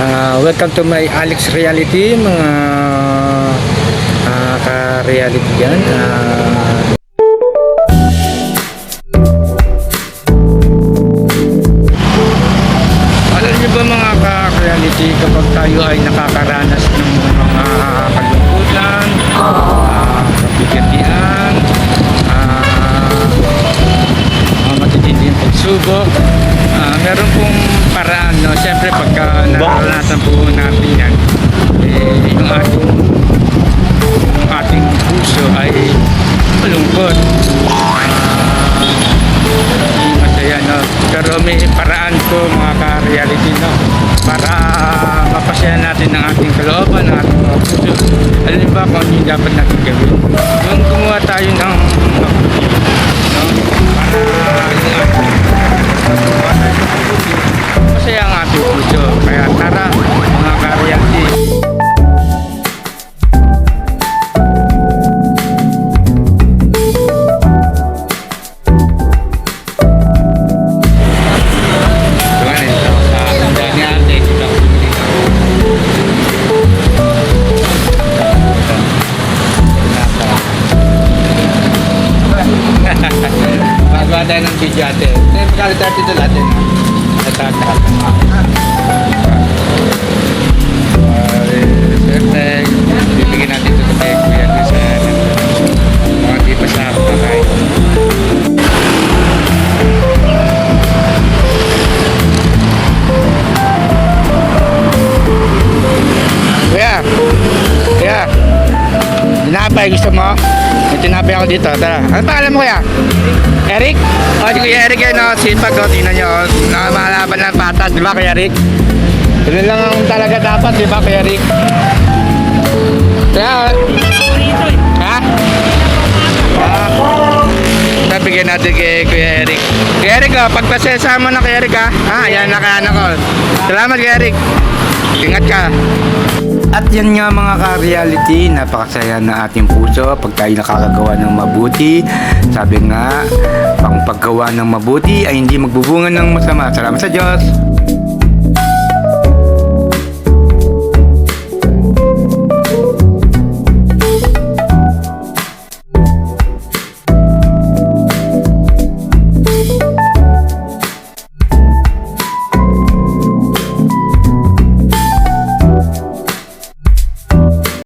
Ah, welcome to my Alex Reality, mga ah, ka-reality yan. Ah, alam niyo ba mga ka-reality kapag tayo ay nakakaranas ng mga kalungkutan, uh, kabigatian, ah, mga matitinding pagsubok. Ah, meron pong paraan, no? Siyempre, pagka naranasan po natin yan, eh, yung ating, yung ating puso ay malungkot. Ah, hindi masaya, no? Pero may paraan po, mga ka-reality, no? Para mapasaya natin ang ating kalooban, ang ating puso. Alam ba kung ano yung dapat natin gawin? Yung gumawa tayo ng Bago ada ng video ate. Hindi, magkali tayo dito. Perfect. Bibigyan natin ito kay Kuya kasi mga di pa sa pakain. Kuya! Kuya! Gusto mo? Tinapay ako dito. Tara. Ano pangalan mo kuya? Eric? O, si Kuya Eric yan, no? Sipag, o. Tingnan nyo, o. Nakamalaban ng patas, di ba, Kuya Eric? Ganun lang ang talaga dapat, di ba, Kuya Eric? Kaya, ha? Ah, nabigyan natin kay Kuya Eric. Kuya Eric, oh, pagpasensya mo na Kuya Eric, ha? Ah, yan, nakaano ko. Salamat, Kuya Eric. Ingat ka. Yan nga mga ka-reality, napakasaya na ating puso pag tayo nakakagawa ng mabuti. Sabi nga, pang paggawa ng mabuti ay hindi magbubunga ng masama. Salamat sa Diyos.